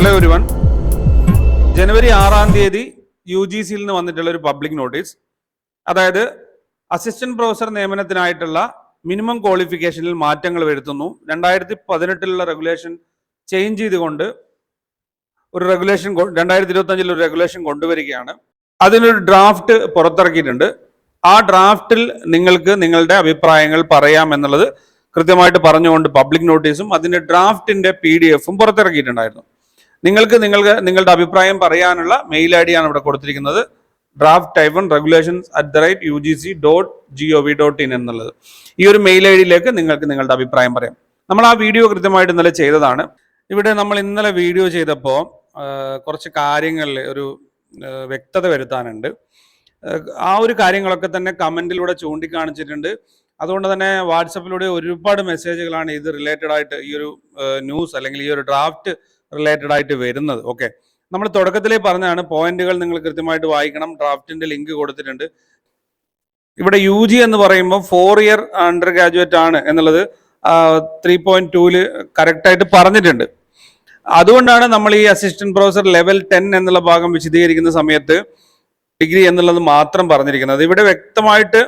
Hello ഒരുവൺ ജനുവരി ആറാം തീയതി U G സിയിൽ നിന്ന് വന്നിട്ടുള്ള ഒരു പബ്ലിക് നോട്ടീസ് അതായത് അസിസ്റ്റന്റ് പ്രൊഫസർ നിയമനത്തിനായിട്ടുള്ള മിനിമം ക്വാളിഫിക്കേഷനിൽ മാറ്റങ്ങൾ വരുത്തുന്നു. രണ്ടായിരത്തി പതിനെട്ടിലുള്ള റെഗുലേഷൻ ചേഞ്ച് ചെയ്തുകൊണ്ട് ഒരു റെഗുലേഷൻ രണ്ടായിരത്തി ഇരുപത്തി അഞ്ചിൽ ഒരു റെഗുലേഷൻ കൊണ്ടുവരികയാണ്. അതിനൊരു ഡ്രാഫ്റ്റ് പുറത്തിറക്കിയിട്ടുണ്ട്. ആ ഡ്രാഫ്റ്റിൽ നിങ്ങൾക്ക് നിങ്ങളുടെ അഭിപ്രായങ്ങൾ പറയാം എന്നുള്ളത് കൃത്യമായിട്ട് പറഞ്ഞുകൊണ്ട് പബ്ലിക് നോട്ടീസും അതിന്റെ ഡ്രാഫ്റ്റിന്റെ പി ഡി എഫും പുറത്തിറക്കിയിട്ടുണ്ടായിരുന്നു. നിങ്ങൾക്ക് നിങ്ങൾക്ക് നിങ്ങളുടെ അഭിപ്രായം പറയാനുള്ള മെയിൽ ഐ ഡിയാണ് ഇവിടെ കൊടുത്തിരിക്കുന്നത്. Draft type one regulations at the rate U G C dot G O V dot in എന്നുള്ളത്. ഈ ഒരു മെയിൽ ഐ ഡിയിലേക്ക് നിങ്ങൾക്ക് നിങ്ങളുടെ അഭിപ്രായം പറയാം. നമ്മൾ ആ വീഡിയോ കൃത്യമായിട്ട് ഇന്നലെ ചെയ്തതാണ്. ഇവിടെ നമ്മൾ ഇന്നലെ വീഡിയോ ചെയ്തപ്പോൾ കുറച്ച് കാര്യങ്ങളിൽ ഒരു വ്യക്തത വരുത്താനുണ്ട്. ആ ഒരു കാര്യങ്ങളൊക്കെ തന്നെ കമന്റിലൂടെ ചൂണ്ടിക്കാണിച്ചിട്ടുണ്ട്. അതുകൊണ്ട് തന്നെ വാട്സപ്പിലൂടെ ഒരുപാട് മെസ്സേജുകളാണ് ഇത് റിലേറ്റഡ് ആയിട്ട് ഈ ഒരു ന്യൂസ് അല്ലെങ്കിൽ ഈ ഒരു ഡ്രാഫ്റ്റ് റിലേറ്റഡ് ആയിട്ട് വരുന്നത്. ഓക്കെ നമ്മൾ തുടക്കത്തിലേ പറഞ്ഞാണ് പോയിന്റുകൾ നിങ്ങൾ കൃത്യമായിട്ട് വായിക്കണം. ഡ്രാഫ്റ്റിന്റെ ലിങ്ക് കൊടുത്തിട്ടുണ്ട്. ഇവിടെ യു ജി എന്ന് പറയുമ്പോൾ ഫോർ ഇയർ അണ്ടർ ഗ്രാജുവേറ്റ് ആണ് എന്നുള്ളത് ത്രീ പോയിന്റ് ടൂൽ കറക്റ്റായിട്ട് പറഞ്ഞിട്ടുണ്ട്. അതുകൊണ്ടാണ് നമ്മൾ ഈ അസിസ്റ്റന്റ് പ്രൊഫസർ ലെവൽ ടെൻ എന്നുള്ള ഭാഗം വിശദീകരിക്കുന്ന സമയത്ത് ഡിഗ്രി എന്നുള്ളത് മാത്രം പറഞ്ഞിരിക്കുന്നത്. ഇവിടെ വ്യക്തമായിട്ട്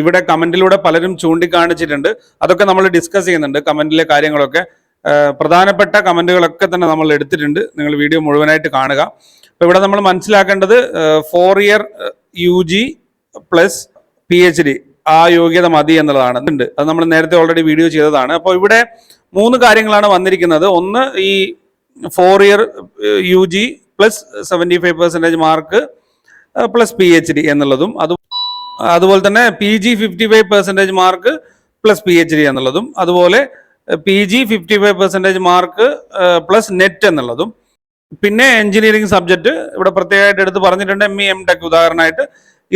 ഇവിടെ കമന്റിലൂടെ പലരും ചൂണ്ടിക്കാണിച്ചിട്ടുണ്ട്. അതൊക്കെ നമ്മൾ ഡിസ്കസ് ചെയ്യുന്നുണ്ട് കമന്റിലെ കാര്യങ്ങളൊക്കെ. പ്രധാനപ്പെട്ട കമന്റുകളൊക്കെ തന്നെ നമ്മൾ എടുത്തിട്ടുണ്ട്. നിങ്ങൾ വീഡിയോ മുഴുവനായിട്ട് കാണുക. അപ്പോൾ ഇവിടെ നമ്മൾ മനസ്സിലാക്കേണ്ടത് four year U G plus P H D ആ യോഗ്യത മതി എന്നുള്ളതാണ്. ഉണ്ട്. അത് നമ്മൾ നേരത്തെ ഓൾറെഡി വീഡിയോ ചെയ്തതാണ്. അപ്പോൾ ഇവിടെ മൂന്ന് കാര്യങ്ങളാണ് വന്നിരിക്കുന്നത്. ഒന്ന് ഈ four year U G plus seventy five percentage mark plus P H D എന്നുള്ളതും അത് അതുപോലെ തന്നെ P G fifty five percentage mark plus P H D എന്നുള്ളതും അതുപോലെ P G fifty five percentage mark plus NET എന്നുള്ളതും. പിന്നെ engineering subject ഇവിടെ പ്രത്യേകമായിട്ട് എടുത്ത് പറഞ്ഞിട്ടുണ്ട് എം ഇ എം ടെക് ഉദാഹരണമായിട്ട്.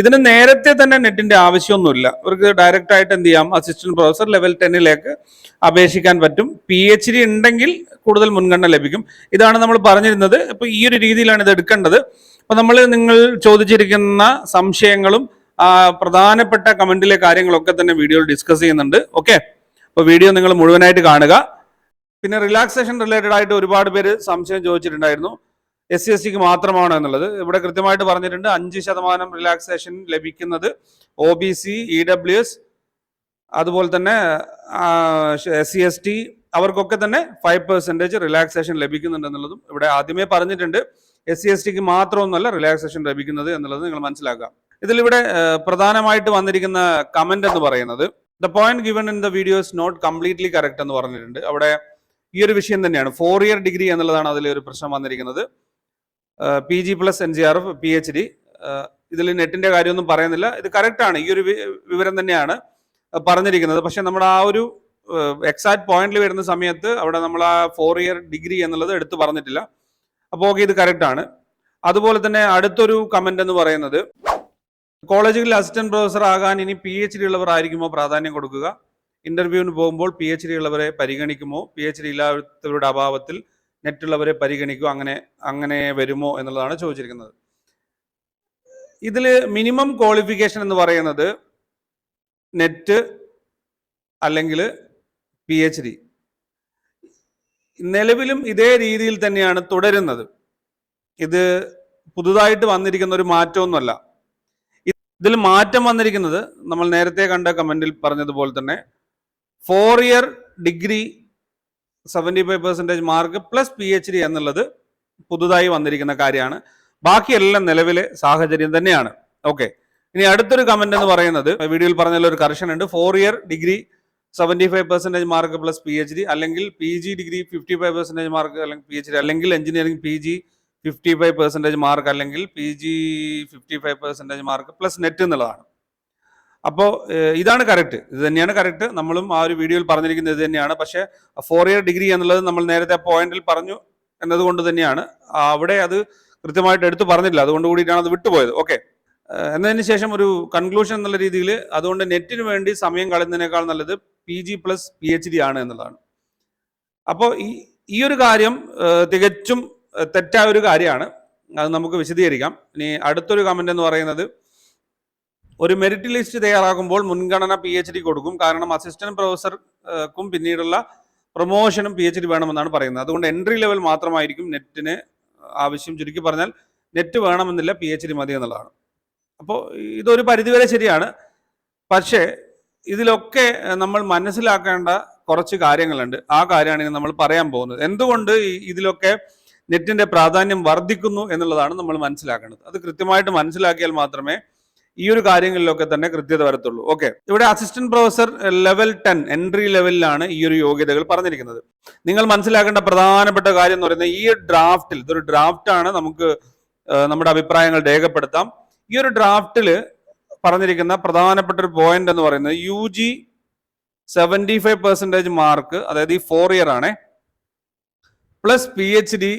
ഇതിന് നേരത്തെ തന്നെ നെറ്റിന്റെ ആവശ്യമൊന്നുമില്ല. ഇവർക്ക് ഡയറക്റ്റ് ആയിട്ട് എന്ത് ചെയ്യാം? അസിസ്റ്റന്റ് പ്രൊഫസർ ലെവൽ ടെന്നിലേക്ക് അപേക്ഷിക്കാൻ പറ്റും. പി എച്ച് ഡി ഉണ്ടെങ്കിൽ കൂടുതൽ മുൻഗണന ലഭിക്കും. ഇതാണ് നമ്മൾ പറഞ്ഞിരുന്നത്. ഇപ്പൊ ഈ ഒരു രീതിയിലാണ് ഇത് എടുക്കേണ്ടത്. അപ്പോൾ നമ്മൾ നിങ്ങൾ ചോദിച്ചിരിക്കുന്ന സംശയങ്ങളും പ്രധാനപ്പെട്ട കമന്റിലെ കാര്യങ്ങളൊക്കെ തന്നെ വീഡിയോയിൽ ഡിസ്കസ് ചെയ്യുന്നുണ്ട്. ഓക്കെ അപ്പൊ വീഡിയോ നിങ്ങൾ മുഴുവനായിട്ട് കാണുക. പിന്നെ റിലാക്സേഷൻ റിലേറ്റഡ് ആയിട്ട് ഒരുപാട് പേര് സംശയം ചോദിച്ചിട്ടുണ്ടായിരുന്നു. എസ് സി എസ് സിക്ക് മാത്രമാണോ എന്നുള്ളത്. ഇവിടെ കൃത്യമായിട്ട് പറഞ്ഞിട്ടുണ്ട് അഞ്ച് ശതമാനം റിലാക്സേഷൻ ലഭിക്കുന്നത് O B C E W S അതുപോലെ തന്നെ എസ് സി എസ് ടി അവർക്കൊക്കെ തന്നെ ഫൈവ് പെർസെന്റേജ് റിലാക്സേഷൻ ലഭിക്കുന്നുണ്ട് എന്നുള്ളതും ഇവിടെ ആദ്യമേ പറഞ്ഞിട്ടുണ്ട്. എസ് സി എസ് ടിക്ക് മാത്രമൊന്നുമല്ല റിലാക്സേഷൻ ലഭിക്കുന്നത് എന്നുള്ളത് നിങ്ങൾ മനസ്സിലാക്കുക. ഇതിലിവിടെ പ്രധാനമായിട്ട് വന്നിരിക്കുന്ന കമന്റ് എന്ന് പറയുന്നത് the point given in the video is not completely correct എന്ന് പറഞ്ഞിട്ടുണ്ട്. അവിടെ ഈ ഒരു വിഷയം തന്നെയാണ്. ഫോർ ഇയർ ഡിഗ്രി എന്നുള്ളതാണ് അതിൽ ഒരു പ്രശ്നം വന്നിരിക്കുന്നത്. P G plus N G R F P H D ഇതിൽ നെറ്റിന്റെ കാര്യമൊന്നും പറയുന്നില്ല. ഇത് കറക്റ്റ് ആണ്. ഈ ഒരു വിവരം തന്നെയാണ് പറഞ്ഞിരിക്കുന്നത്. പക്ഷെ നമ്മുടെ ആ ഒരു എക്സാക്ട് പോയിന്റിൽ വരുന്ന സമയത്ത് അവിടെ നമ്മൾ ആ ഫോർ ഇയർ ഡിഗ്രി എന്നുള്ളത് എടുത്തു പറഞ്ഞിട്ടില്ല. അപ്പോൾ ഓക്കെ ഇത് കറക്റ്റ് ആണ്. അതുപോലെ തന്നെ അടുത്തൊരു കമന്റ് എന്ന് പറയുന്നത് കോളേജുകളിൽ അസിസ്റ്റന്റ് പ്രൊഫസർ ആകാൻ ഇനി പി എച്ച് ഡി ഉള്ളവർ ആയിരിക്കുമോ പ്രാധാന്യം കൊടുക്കുക? ഇന്റർവ്യൂവിന് പോകുമ്പോൾ പി എച്ച് ഡി ഉള്ളവരെ പരിഗണിക്കുമോ? പി എച്ച് ഡി ഇല്ലാത്തവരുടെ അഭാവത്തിൽ നെറ്റുള്ളവരെ പരിഗണിക്കുമോ? അങ്ങനെ അങ്ങനെ വരുമോ എന്നുള്ളതാണ് ചോദിച്ചിരിക്കുന്നത്. ഇതിൽ മിനിമം ക്വാളിഫിക്കേഷൻ എന്ന് പറയുന്നത് നെറ്റ് അല്ലെങ്കിൽ പി എച്ച് ഡി നിലവിലും ഇതേ രീതിയിൽ തന്നെയാണ് തുടരുന്നത്. ഇത് പുതുതായിട്ട് വന്നിരിക്കുന്ന ഒരു മാറ്റമൊന്നുമല്ല. ഇതിൽ മാറ്റം വന്നിരിക്കുന്നത് നമ്മൾ നേരത്തെ കണ്ട കമന്റിൽ പറഞ്ഞതുപോലെ തന്നെ four year degree seventy five percentage mark plus P H D എന്നുള്ളത് പുതുതായി വന്നിരിക്കുന്ന കാര്യമാണ്. ബാക്കിയെല്ലാം നിലവിലെ സാഹചര്യം തന്നെയാണ്. ഓക്കെ ഇനി അടുത്തൊരു കമന്റ് എന്ന് പറയുന്നത് വീഡിയോയിൽ പറഞ്ഞാലും ഒരു കറക്ഷൻ ഉണ്ട്. Four year degree seventy five percentage mark plus P H D അല്ലെങ്കിൽ P G degree fifty five percentage mark അല്ലെങ്കിൽ പി എച്ച് ഡി അല്ലെങ്കിൽ engineering P G fifty five percentage mark അല്ലെങ്കിൽ P G fifty five percentage mark plus NET എന്നുള്ളതാണ്. അപ്പോൾ ഇതാണ് correct ഇത് തന്നെയാണ് correct നമ്മളും ആ ഒരു വീഡിയോയിൽ പറഞ്ഞിരിക്കുന്നത് ഇത് തന്നെയാണ്. പക്ഷേ ഫോർ ഇയർ ഡിഗ്രി എന്നുള്ളത് നമ്മൾ നേരത്തെ പോയിന്റിൽ പറഞ്ഞു എന്നതുകൊണ്ട് തന്നെയാണ്. അവിടെ അത് കൃത്യമായിട്ട് എടുത്തു പറഞ്ഞില്ല അതുകൊണ്ട് കൂടിയിട്ടാണ് അത് വിട്ടുപോയത്. ഓക്കെ എന്നതിന് ശേഷം ഒരു കൺക്ലൂഷൻ എന്നുള്ള രീതിയിൽ അതുകൊണ്ട് നെറ്റിന് വേണ്ടി സമയം കളയുന്നതിനേക്കാൾ നല്ലത് P G plus P H D ആണ് എന്നുള്ളതാണ്. അപ്പോൾ ഈ ഈ ഒരു കാര്യം തികച്ചും തെറ്റായ ഒരു കാര്യമാണ്. അത് നമുക്ക് വിശദീകരിക്കാം. ഇനി അടുത്തൊരു കമന്റ് എന്ന് പറയുന്നത് ഒരു മെറിറ്റ് ലിസ്റ്റ് തയ്യാറാക്കുമ്പോൾ മുൻഗണന പി എച്ച് ഡി കൊടുക്കും. കാരണം അസിസ്റ്റന്റ് പ്രൊഫസർക്കും പിന്നീടുള്ള പ്രൊമോഷനും പി എച്ച് ഡി വേണമെന്നാണ് പറയുന്നത്. അതുകൊണ്ട് എൻട്രി ലെവൽ മാത്രമായിരിക്കും നെറ്റിന് ആവശ്യം. ചുരുക്കി പറഞ്ഞാൽ നെറ്റ് വേണമെന്നില്ല പി എച്ച് ഡി മതി എന്നുള്ളതാണ്. അപ്പോൾ ഇതൊരു പരിധിവരെ ശരിയാണ്. പക്ഷേ ഇതിലൊക്കെ നമ്മൾ മനസ്സിലാക്കേണ്ട കുറച്ച് കാര്യങ്ങളുണ്ട്. ആ കാര്യമാണ് നമ്മൾ പറയാൻ പോകുന്നത്. എന്തുകൊണ്ട് ഇതിലൊക്കെ നെറ്റിന്റെ പ്രാധാന്യം വർദ്ധിക്കുന്നു എന്നുള്ളതാണ് നമ്മൾ മനസ്സിലാക്കേണ്ടത്. അത് കൃത്യമായിട്ട് മനസ്സിലാക്കിയാൽ മാത്രമേ ഈ ഒരു കാര്യങ്ങളിലൊക്കെ തന്നെ കൃത്യത വരത്തുള്ളൂ. ഓക്കെ ഇവിടെ assistant professor level ten entry ലെവലിലാണ് ഈ ഒരു യോഗ്യതകൾ പറഞ്ഞിരിക്കുന്നത്. നിങ്ങൾ മനസ്സിലാക്കേണ്ട പ്രധാനപ്പെട്ട കാര്യം എന്ന് പറയുന്നത് ഈ ഡ്രാഫ്റ്റിൽ ഇതൊരു ഡ്രാഫ്റ്റാണ് നമുക്ക് നമ്മുടെ അഭിപ്രായങ്ങൾ രേഖപ്പെടുത്താം. ഈ ഒരു ഡ്രാഫ്റ്റിൽ പറഞ്ഞിരിക്കുന്ന പ്രധാനപ്പെട്ട ഒരു പോയിന്റ് എന്ന് പറയുന്നത് U G seventy five percentage mark അതായത് ഈ ഫോർ ഇയർ ആണ് പ്ലസ് പി എച്ച് ഡി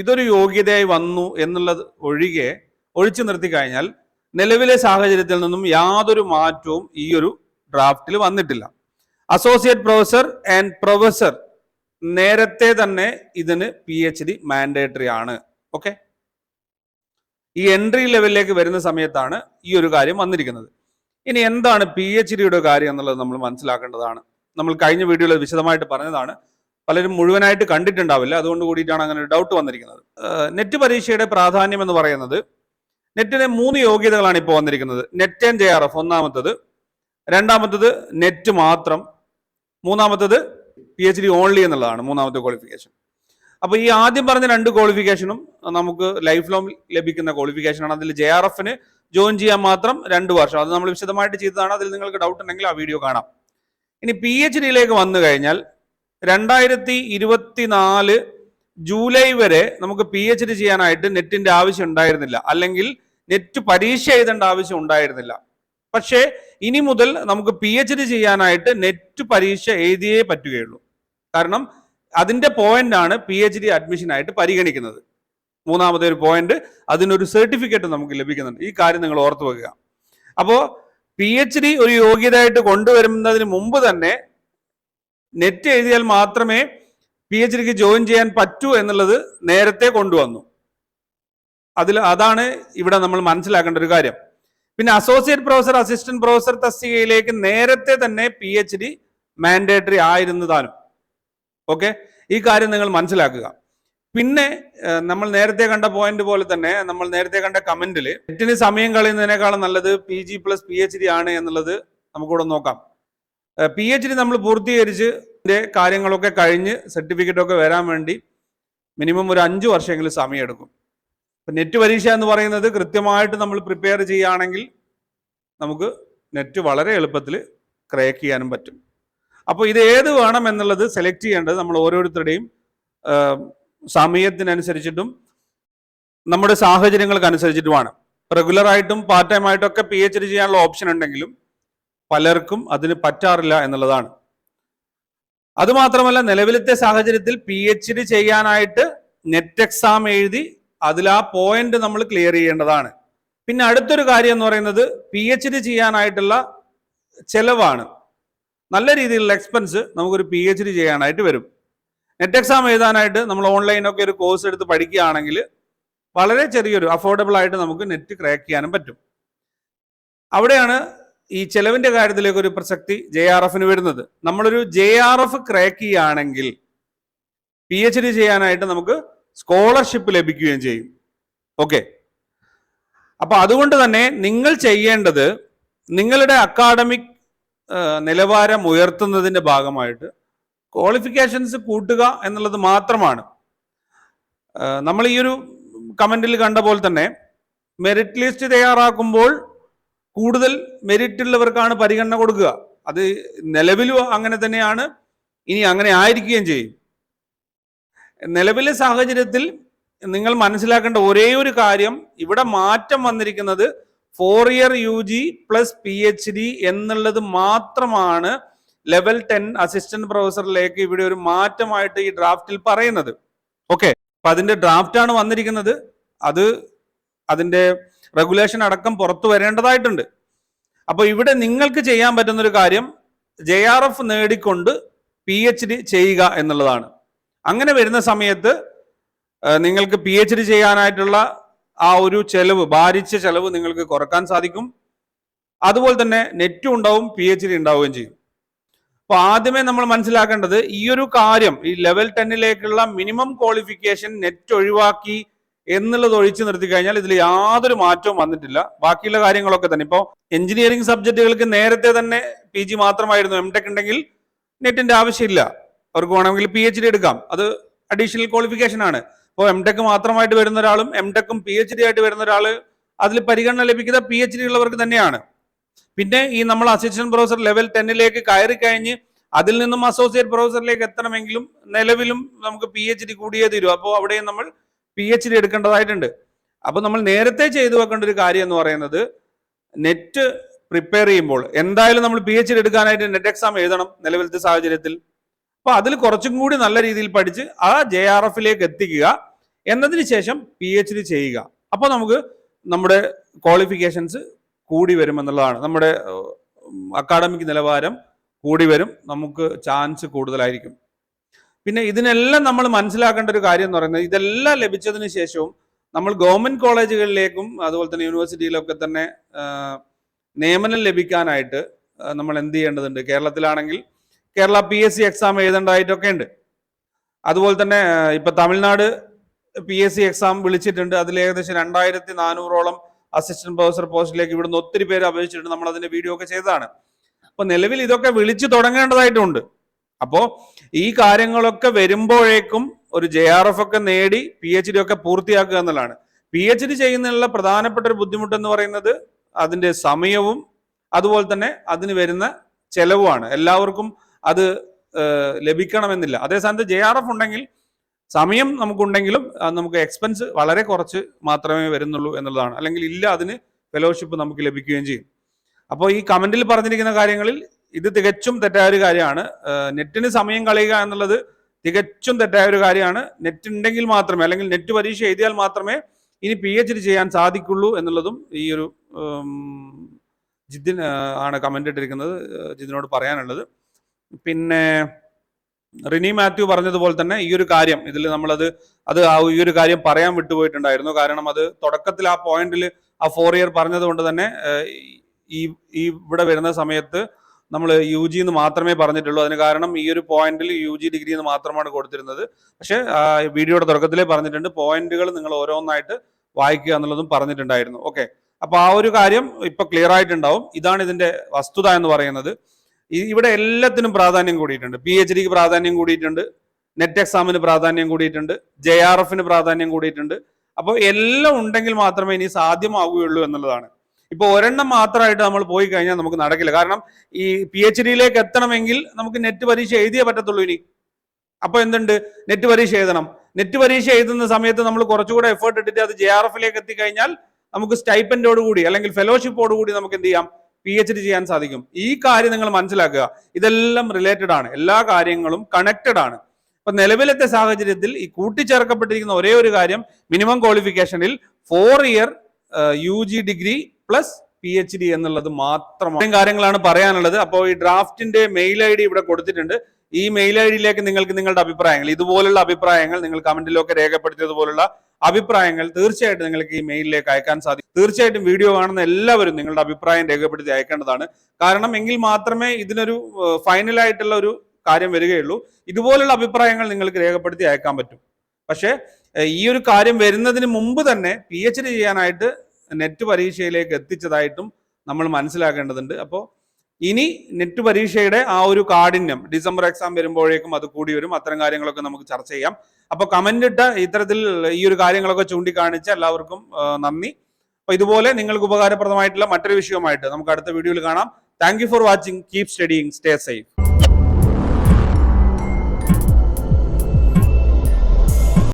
ഇതൊരു യോഗ്യതയായി വന്നു എന്നുള്ളത് ഒഴികെ ഒഴിച്ചു നിർത്തി കഴിഞ്ഞാൽ നിലവിലെ സാഹചര്യത്തിൽ നിന്നും യാതൊരു മാറ്റവും ഈ ഒരു ഡ്രാഫ്റ്റിൽ വന്നിട്ടില്ല. അസോസിയേറ്റ് പ്രൊഫസർ ആൻഡ് പ്രൊഫസർ നേരത്തെ തന്നെ ഇതിന് പി എച്ച് ഡി മാൻഡേറ്ററി ആണ്. ഓക്കെ ഈ എൻട്രി ലെവലിലേക്ക് വരുന്ന സമയത്താണ് ഈ ഒരു കാര്യം വന്നിരിക്കുന്നത്. ഇനി എന്താണ് പി എച്ച് ഡിയുടെ കാര്യം എന്നുള്ളത് നമ്മൾ മനസ്സിലാക്കേണ്ടതാണ്. നമ്മൾ കഴിഞ്ഞ വീഡിയോയിൽ വിശദമായിട്ട് പറഞ്ഞതാണ്. പലരും മുഴുവനായിട്ട് കണ്ടിട്ടുണ്ടാവില്ല. അതുകൊണ്ട് കൂടിയിട്ടാണ് അങ്ങനെ ഒരു ഡൗട്ട് വന്നിരിക്കുന്നത്. നെറ്റ് പരീക്ഷയുടെ പ്രാധാന്യം എന്ന് പറയുന്നത് നെറ്റിന് മൂന്ന് യോഗ്യതകളാണ് ഇപ്പോൾ വന്നിരിക്കുന്നത്. NET and J R F ഒന്നാമത്തത് രണ്ടാമത്തത് നെറ്റ് മാത്രം മൂന്നാമത്തത് പി എച്ച് ഡി ഓൺലി എന്നുള്ളതാണ് മൂന്നാമത്തെ ക്വാളിഫിക്കേഷൻ അപ്പോൾ ഈ ആദ്യം പറഞ്ഞ രണ്ട് ക്വാളിഫിക്കേഷനും നമുക്ക് ലൈഫ് ലോങ് ലഭിക്കുന്ന ക്വാളിഫിക്കേഷനാണ് അതിൽ ജെ ആർ എഫിന് ജോയിൻ ചെയ്യാൻ മാത്രം രണ്ട് വർഷം. അത് നമ്മൾ വിശദമായിട്ട് ചെയ്തതാണ്. അതിൽ നിങ്ങൾക്ക് ഡൗട്ട് ഉണ്ടെങ്കിൽ ആ വീഡിയോ കാണാം. ഇനി പി എച്ച് ഡിയിലേക്ക് വന്നു കഴിഞ്ഞാൽ രണ്ടായിരത്തി ഇരുപത്തിനാല് ജൂലൈ വരെ നമുക്ക് പി എച്ച് ഡി ചെയ്യാനായിട്ട് നെറ്റിന്റെ ആവശ്യം ഉണ്ടായിരുന്നില്ല. അല്ലെങ്കിൽ നെറ്റ് പരീക്ഷ എഴുതേണ്ട ആവശ്യം ഉണ്ടായിരുന്നില്ല. പക്ഷേ ഇനി മുതൽ നമുക്ക് പി എച്ച് ഡി ചെയ്യാനായിട്ട് നെറ്റ് പരീക്ഷ എഴുതിയേ പറ്റുകയുള്ളൂ. കാരണം അതിന്റെ പോയിന്റ് ആണ് പി എച്ച് ഡി അഡ്മിഷൻ ആയിട്ട് പരിഗണിക്കുന്നത്. മൂന്നാമത്തെ ഒരു പോയിന്റ് അതിനൊരു സർട്ടിഫിക്കറ്റ് നമുക്ക് ലഭിക്കുന്നുണ്ട്. ഈ കാര്യം നിങ്ങൾ ഓർത്തു വെക്കുക. അപ്പോൾ പി എച്ച് ഡി ഒരു യോഗ്യതയായിട്ട് കൊണ്ടുവരുന്നതിന് മുമ്പ് തന്നെ നെറ്റ് എഴുതിയാൽ മാത്രമേ പി എച്ച് ഡിക്ക് ജോയിൻ ചെയ്യാൻ പറ്റൂ എന്നുള്ളത് നേരത്തെ കൊണ്ടുവന്നു. അതിൽ അതാണ് ഇവിടെ നമ്മൾ മനസ്സിലാക്കേണ്ട ഒരു കാര്യം. പിന്നെ അസോസിയേറ്റ് പ്രൊഫസർ അസിസ്റ്റന്റ് പ്രൊഫസർ തസ്തികയിലേക്ക് നേരത്തെ തന്നെ പി എച്ച് ഡി മാൻഡേറ്ററി ആയിരുന്നതാനും ഓക്കെ ഈ കാര്യം നിങ്ങൾ മനസ്സിലാക്കുക. പിന്നെ നമ്മൾ നേരത്തെ കണ്ട പോയിന്റ് പോലെ തന്നെ നമ്മൾ നേരത്തെ കണ്ട കമന്റിൽ നെറ്റിന് സമയം കളയുന്നതിനേക്കാളും നല്ലത് P G plus P H D ആണ് എന്നുള്ളത് നമുക്കിവിടെ നോക്കാം. പി എച്ച് ഡി നമ്മൾ പൂർത്തീകരിച്ച് കാര്യങ്ങളൊക്കെ കഴിഞ്ഞ് സർട്ടിഫിക്കറ്റ് ഒക്കെ വരാൻ വേണ്ടി മിനിമം ഒരു അഞ്ച് വർഷമെങ്കിലും സമയമെടുക്കും. ഇപ്പം നെറ്റ് പരീക്ഷ എന്ന് പറയുന്നത് കൃത്യമായിട്ട് നമ്മൾ പ്രിപ്പയർ ചെയ്യുകയാണെങ്കിൽ നമുക്ക് നെറ്റ് വളരെ എളുപ്പത്തിൽ ക്രാക്ക് ചെയ്യാനും പറ്റും. അപ്പോൾ ഇത് ഏത് വേണം എന്നുള്ളത് സെലക്ട് ചെയ്യേണ്ടത് നമ്മൾ ഓരോരുത്തരുടെയും സമയത്തിനനുസരിച്ചിട്ടും നമ്മുടെ സാഹചര്യങ്ങൾക്ക് അനുസരിച്ചിട്ടുമാണ് റെഗുലർ ആയിട്ടും പാർട്ട് ടൈം ആയിട്ടൊക്കെ പി എച്ച് ഡി ചെയ്യാനുള്ള ഓപ്ഷൻ ഉണ്ടെങ്കിലും പലർക്കും അതിന് പറ്റാറില്ല എന്നുള്ളതാണ്. അതുമാത്രമല്ല നിലവിലത്തെ സാഹചര്യത്തിൽ പി എച്ച് ഡി ചെയ്യാനായിട്ട് നെറ്റ് എക്സാം എഴുതി അതിൽ ആ പോയിന്റ് നമ്മൾ ക്ലിയർ ചെയ്യേണ്ടതാണ്. പിന്നെ അടുത്തൊരു കാര്യം എന്ന് പറയുന്നത് പി എച്ച് ഡി ചെയ്യാനായിട്ടുള്ള ചെലവാണ്. നല്ല രീതിയിലുള്ള എക്സ്പെൻസ് നമുക്കൊരു പി എച്ച് ഡി ചെയ്യാനായിട്ട് വരും. നെറ്റ് എക്സാം എഴുതാനായിട്ട് നമ്മൾ ഓൺലൈനൊക്കെ ഒരു കോഴ്സ് എടുത്ത് പഠിക്കുകയാണെങ്കിൽ വളരെ ചെറിയൊരു അഫോർഡബിൾ ആയിട്ട് നമുക്ക് നെറ്റ് ക്രാക്ക് ചെയ്യാനും പറ്റും. അവിടെയാണ് ഈ ചെലവിന്റെ കാര്യത്തിലേക്ക് ഒരു പ്രസക്തി ജെ ആർ എഫിന് വരുന്നത്. നമ്മളൊരു ജെ ആർ എഫ് ക്രാക്ക് ചെയ്യുകയാണെങ്കിൽ പി എച്ച് ഡി ചെയ്യാനായിട്ട് നമുക്ക് സ്കോളർഷിപ്പ് ലഭിക്കുകയും ചെയ്യും. ഓക്കെ അപ്പൊ അതുകൊണ്ട് തന്നെ നിങ്ങൾ ചെയ്യേണ്ടത് നിങ്ങളുടെ അക്കാഡമിക് നിലവാരം ഉയർത്തുന്നതിന്റെ ഭാഗമായിട്ട് ക്വാളിഫിക്കേഷൻസ് കൂട്ടുക എന്നുള്ളത് മാത്രമാണ്. നമ്മൾ ഈ ഒരു കമന്റിൽ കണ്ട പോലെ തന്നെ മെറിറ്റ് ലിസ്റ്റ് തയ്യാറാക്കുമ്പോൾ കൂടുതൽ മെരിറ്റ് ഉള്ളവർക്കാണ് പരിഗണന കൊടുക്കുക. അത് നിലവിലും അങ്ങനെ തന്നെയാണ്. ഇനി അങ്ങനെ ആയിരിക്കുകയും ചെയ്യും. നിലവിലെ സാഹചര്യത്തിൽ നിങ്ങൾ മനസ്സിലാക്കേണ്ട ഒരേ ഒരു കാര്യം ഇവിടെ മാറ്റം വന്നിരിക്കുന്നത് four year U G plus P H D എന്നുള്ളത് മാത്രമാണ് ലെവൽ ടെൻ അസിസ്റ്റന്റ് പ്രൊഫസറിലേക്ക് ഇവിടെ ഒരു മാറ്റമായിട്ട് ഈ ഡ്രാഫ്റ്റിൽ പറയുന്നത്. ഓക്കെ. അപ്പൊ അതിന്റെ ഡ്രാഫ്റ്റ് ആണ് വന്നിരിക്കുന്നത്. അത് അതിന്റെ റെഗുലേഷൻ അടക്കം പുറത്തു വരേണ്ടതായിട്ടുണ്ട്. അപ്പൊ ഇവിടെ നിങ്ങൾക്ക് ചെയ്യാൻ പറ്റുന്ന ഒരു കാര്യം ജെ ആർ എഫ് നേടിക്കൊണ്ട് പി എച്ച് ഡി ചെയ്യുക എന്നുള്ളതാണ്. അങ്ങനെ വരുന്ന സമയത്ത് നിങ്ങൾക്ക് പി എച്ച് ഡി ചെയ്യാനായിട്ടുള്ള ആ ഒരു ചെലവ് ഭാരിച്ച ചെലവ് നിങ്ങൾക്ക് കുറയ്ക്കാൻ സാധിക്കും. അതുപോലെ തന്നെ നെറ്റും ഉണ്ടാവും പി എച്ച് ഡി ഉണ്ടാവുകയും ചെയ്യും. അപ്പൊ ആദ്യമേ നമ്മൾ മനസ്സിലാക്കേണ്ടത് ഈ ഒരു കാര്യം ഈ ലെവൽ ടെന്നിലേക്കുള്ള മിനിമം ക്വാളിഫിക്കേഷൻ നെറ്റ് ഒഴിവാക്കി എന്നുള്ളത് ഒഴിച്ചു നിർത്തി കഴിഞ്ഞാൽ ഇതിൽ യാതൊരു മാറ്റവും വന്നിട്ടില്ല. ബാക്കിയുള്ള കാര്യങ്ങളൊക്കെ തന്നെ. ഇപ്പോൾ എഞ്ചിനീയറിംഗ് സബ്ജക്റ്റുകൾക്ക് നേരത്തെ തന്നെ പി ജി മാത്രമായിരുന്നു എം ടെക് ഉണ്ടെങ്കിൽ നെറ്റിന്റെ ആവശ്യമില്ല. അവർക്ക് വേണമെങ്കിൽ പി എച്ച് ഡി എടുക്കാം. അത് അഡീഷണൽ ക്വാളിഫിക്കേഷൻ ആണ്. ഇപ്പോൾ എം ടെക് മാത്രമായിട്ട് വരുന്ന ഒരാളും എം ടെക്കും പി എച്ച് ഡി ആയിട്ട് വരുന്ന ഒരാൾ അതിൽ പരിഗണന ലഭിക്കുന്ന പി എച്ച് ഡി ഉള്ളവർക്ക് തന്നെയാണ്. പിന്നെ ഈ നമ്മൾ അസിസ്റ്റന്റ് പ്രൊഫസർ ലെവൽ ടെന്നിലേക്ക് കയറി കഴിഞ്ഞ് അതിൽ നിന്നും അസോസിയേറ്റ് പ്രൊഫസറിലേക്ക് എത്തണമെങ്കിലും നിലവിലും നമുക്ക് പി എച്ച് ഡി കൂടിയേ തീരും. അപ്പോൾ അവിടെയും നമ്മൾ പി എച്ച് ഡി എടുക്കേണ്ടതായിട്ടുണ്ട്. അപ്പോൾ നമ്മൾ നേരത്തെ ചെയ്തു വെക്കേണ്ട ഒരു കാര്യം എന്ന് പറയുന്നത് നെറ്റ് പ്രിപ്പയർ ചെയ്യുമ്പോൾ എന്തായാലും നമ്മൾ പി എച്ച് ഡി എടുക്കാനായിട്ട് നെറ്റ് എക്സാം എഴുതണം നിലവിലത്തെ സാഹചര്യത്തിൽ. അപ്പോൾ അതിൽ കുറച്ചും കൂടി നല്ല രീതിയിൽ പഠിച്ച് ആ ജെ ആർ എഫിലേക്ക് എത്തിക്കുക. എന്നതിന് ശേഷം പി എച്ച് ഡി ചെയ്യുക. അപ്പോൾ നമുക്ക് നമ്മുടെ ക്വാളിഫിക്കേഷൻസ് കൂടി വരുമെന്നുള്ളതാണ് നമ്മുടെ അക്കാഡമിക് നിലവാരം കൂടി വരും. നമുക്ക് ചാൻസ് കൂടുതലായിരിക്കും. പിന്നെ ഇതിനെല്ലാം നമ്മൾ മനസ്സിലാക്കേണ്ട ഒരു കാര്യം എന്ന് പറയുന്നത് ഇതെല്ലാം ലഭിച്ചതിന് ശേഷവും നമ്മൾ ഗവൺമെന്റ് കോളേജുകളിലേക്കും അതുപോലെ തന്നെ യൂണിവേഴ്സിറ്റിയിലൊക്കെ തന്നെ നിയമനം ലഭിക്കാനായിട്ട് നമ്മൾ എന്ത് ചെയ്യേണ്ടതുണ്ട്? കേരളത്തിലാണെങ്കിൽ Kerala P S C exam എഴുതേണ്ടതായിട്ടൊക്കെ ഉണ്ട്. അതുപോലെ തന്നെ ഇപ്പൊ Tamil Nadu P S C exam വിളിച്ചിട്ടുണ്ട്. അതിൽ ഏകദേശം രണ്ടായിരത്തി നാനൂറോളം അസിസ്റ്റന്റ് പ്രൊഫസർ പോസ്റ്റിലേക്ക് ഇവിടുന്ന് ഒത്തിരി പേര് അപേക്ഷിച്ചിട്ടുണ്ട്. നമ്മൾ അതിന്റെ വീഡിയോ ഒക്കെ ചെയ്തതാണ്. അപ്പൊ നിലവിൽ ഇതൊക്കെ വിളിച്ചു തുടങ്ങേണ്ടതായിട്ടുണ്ട്. അപ്പോ ഈ കാര്യങ്ങളൊക്കെ വരുമ്പോഴേക്കും ഒരു ജെ ആർ എഫ് ഒക്കെ നേടി പി എച്ച് ഡി ഒക്കെ പൂർത്തിയാക്കുക എന്നുള്ളതാണ്. പി എച്ച് ഡി ചെയ്യുന്നതിനുള്ള പ്രധാനപ്പെട്ട ഒരു ബുദ്ധിമുട്ട് എന്ന് പറയുന്നത് അതിന്റെ സമയവും അതുപോലെ തന്നെ അതിന് വരുന്ന ചെലവുമാണ്. എല്ലാവർക്കും അത് ലഭിക്കണമെന്നില്ല. ലഭിക്കണമെന്നില്ല അതേസമയത്ത് ജെ ആർ എഫ് ഉണ്ടെങ്കിൽ സമയം നമുക്കുണ്ടെങ്കിലും നമുക്ക് എക്സ്പെൻസ് വളരെ കുറച്ച് മാത്രമേ വരുന്നുള്ളൂ എന്നുള്ളതാണ്. അല്ലെങ്കിൽ ഇല്ല അതിന് ഫെലോഷിപ്പ് നമുക്ക് ലഭിക്കുകയും ചെയ്യും. അപ്പോൾ ഈ കമന്റിൽ പറഞ്ഞിരിക്കുന്ന കാര്യങ്ങളിൽ ഇത് തികച്ചും തെറ്റായ ഒരു കാര്യമാണ്. നെറ്റിന് സമയം കളയുക എന്നുള്ളത് തികച്ചും തെറ്റായ ഒരു കാര്യമാണ്. നെറ്റ് ഉണ്ടെങ്കിൽ മാത്രമേ അല്ലെങ്കിൽ നെറ്റ് പരീക്ഷ എഴുതിയാൽ മാത്രമേ ഇനി പി എച്ച് ഡി ചെയ്യാൻ സാധിക്കുള്ളൂ എന്നുള്ളതും ഈ ഒരു ജിതിൻ ആണ് കമന്റ് ഇട്ടിരിക്കുന്നത് ജിദ്ദിനോട് പറയാനുള്ളത്. പിന്നെ റിനി മാത്യു പറഞ്ഞതുപോലെ തന്നെ ഈ ഒരു കാര്യം ഇതിൽ നമ്മളത് അത് ആ ഈ ഒരു കാര്യം പറയാൻ വിട്ടുപോയിട്ടുണ്ടായിരുന്നു. കാരണം അത് തുടക്കത്തിൽ ആ പോയിന്റിൽ ആ ഫോർ ഇയർ പറഞ്ഞത് കൊണ്ട് തന്നെ ഈ ഇവിടെ വരുന്ന സമയത്ത് നമ്മൾ യു ജി എന്ന് മാത്രമേ പറഞ്ഞിട്ടുള്ളൂ. അതിന് കാരണം ഈ ഒരു പോയിന്റിൽ യു ജി ഡിഗ്രി എന്ന് മാത്രമാണ് കൊടുത്തിരുന്നത്. പക്ഷേ വീഡിയോയുടെ തുടക്കത്തിലേ പറഞ്ഞിട്ടുണ്ട്. പോയിന്റുകൾ നിങ്ങൾ ഓരോന്നായിട്ട് വായിക്കുക എന്നുള്ളതും പറഞ്ഞിട്ടുണ്ടായിരുന്നു. ഓക്കെ അപ്പൊ ആ ഒരു കാര്യം ഇപ്പൊ ക്ലിയർ ആയിട്ടുണ്ടാവും. ഇതാണ് ഇതിന്റെ വസ്തുത എന്ന് പറയുന്നത്. ഇവിടെ എല്ലാത്തിനും പ്രാധാന്യം കൂടിയിട്ടുണ്ട്. പി എച്ച് ഡിക്ക് പ്രാധാന്യം കൂടിയിട്ടുണ്ട്. നെറ്റ് എക്സാമിന് പ്രാധാന്യം കൂടിയിട്ടുണ്ട്. ജെ ആർ എഫിന് പ്രാധാന്യം കൂടിയിട്ടുണ്ട്. അപ്പോൾ എല്ലാം ഉണ്ടെങ്കിൽ മാത്രമേ ഇനി സാധ്യമാവുകയുള്ളൂ എന്നുള്ളതാണ്. ഇപ്പൊ ഒരെണ്ണം മാത്രമായിട്ട് നമ്മൾ പോയി കഴിഞ്ഞാൽ നമുക്ക് നടക്കില്ല. കാരണം ഈ പി എച്ച് ഡിയിലേക്ക് എത്തണമെങ്കിൽ നമുക്ക് നെറ്റ് പരീക്ഷ എഴുതിയേ പറ്റത്തുള്ളൂ ഇനി. അപ്പൊ എന്തുണ്ട്? നെറ്റ് പരീക്ഷ എഴുതണം. നെറ്റ് പരീക്ഷ എഴുതുന്ന സമയത്ത് നമ്മൾ കുറച്ചുകൂടെ എഫേർട്ട് ഇട്ടിട്ട് അത് ജെ ആർ എഫിലേക്ക് എത്തിക്കഴിഞ്ഞാൽ നമുക്ക് സ്റ്റൈപ്പൻഡോട് കൂടി അല്ലെങ്കിൽ ഫെലോഷിപ്പോട് കൂടി നമുക്ക് എന്ത് ചെയ്യാം? പി എച്ച് ഡി ചെയ്യാൻ സാധിക്കും. ഈ കാര്യം നിങ്ങൾ മനസ്സിലാക്കുക. ഇതെല്ലാം റിലേറ്റഡ് ആണ്. എല്ലാ കാര്യങ്ങളും കണക്റ്റഡ് ആണ്. അപ്പൊ നിലവിലത്തെ സാഹചര്യത്തിൽ ഈ കൂട്ടിച്ചേർക്കപ്പെട്ടിരിക്കുന്ന ഒരേ ഒരു കാര്യം minimum ക്വാളിഫിക്കേഷനിൽ four year U degree plus P H D എന്നുള്ളത് മാത്രമാണ്. കാര്യങ്ങളാണ് പറയാനുള്ളത്. അപ്പോൾ ഈ ഡ്രാഫ്റ്റിന്റെ മെയിൽ ഐ ഡി ഇവിടെ കൊടുത്തിട്ടുണ്ട്. ഈ മെയിൽ ഐ ഡിയിലേക്ക് നിങ്ങൾക്ക് നിങ്ങളുടെ അഭിപ്രായങ്ങൾ ഇതുപോലുള്ള അഭിപ്രായങ്ങൾ നിങ്ങൾ കമന്റിലൊക്കെ രേഖപ്പെടുത്തിയതുപോലുള്ള അഭിപ്രായങ്ങൾ തീർച്ചയായിട്ടും നിങ്ങൾക്ക് ഈ മെയിലിലേക്ക് അയക്കാൻ സാധിക്കും. തീർച്ചയായിട്ടും വീഡിയോ കാണുന്ന എല്ലാവരും നിങ്ങളുടെ അഭിപ്രായം രേഖപ്പെടുത്തി അയക്കേണ്ടതാണ്. കാരണം എങ്കിൽ മാത്രമേ ഇതിനൊരു ഫൈനലായിട്ടുള്ള ഒരു കാര്യം വരികയുള്ളൂ. ഇതുപോലുള്ള അഭിപ്രായങ്ങൾ നിങ്ങൾക്ക് രേഖപ്പെടുത്തി അയക്കാൻ പറ്റും. പക്ഷേ ഈ ഒരു കാര്യം വരുന്നതിന് മുമ്പ് തന്നെ പി എച്ച് ഡി ചെയ്യാനായിട്ട് നെറ്റ് പരീക്ഷയിലേക്ക് എത്തിച്ചതായിട്ടും നമ്മൾ മനസ്സിലാക്കേണ്ടതുണ്ട്. അപ്പോൾ ഇനി നെറ്റ് പരീക്ഷയുടെ ആ ഒരു കാഠിന്യം ഡിസംബർ എക്സാം വരുമ്പോഴേക്കും അത് കൂടി വരും. അത്തരം കാര്യങ്ങളൊക്കെ നമുക്ക് ചർച്ച ചെയ്യാം. അപ്പോൾ കമന്റ് ഇട്ട ഇത്തരത്തിൽ ഈ ഒരു കാര്യങ്ങളൊക്കെ ചൂണ്ടിക്കാണിച്ച എല്ലാവർക്കും നന്ദി. അപ്പോൾ ഇതുപോലെ നിങ്ങൾക്ക് ഉപകാരപ്രദമായിട്ടുള്ള മറ്റൊരു വിഷയവുമായിട്ട് നമുക്ക് അടുത്ത വീഡിയോയിൽ കാണാം. Thank for watching keep studying stay safe